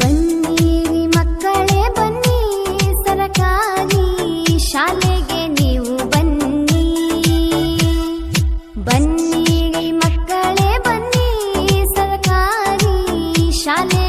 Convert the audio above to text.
ಬನ್ನಿರಿ ಮಕ್ಕಳೇ ಬನ್ನಿ ಸರಕಾರಿ ಶಾಲೆಗೆ ನೀವು ಬನ್ನಿ. ಬನ್ನಿರಿ ಮಕ್ಕಳೇ ಬನ್ನಿ ಸರಕಾರಿ ಶಾಲೆ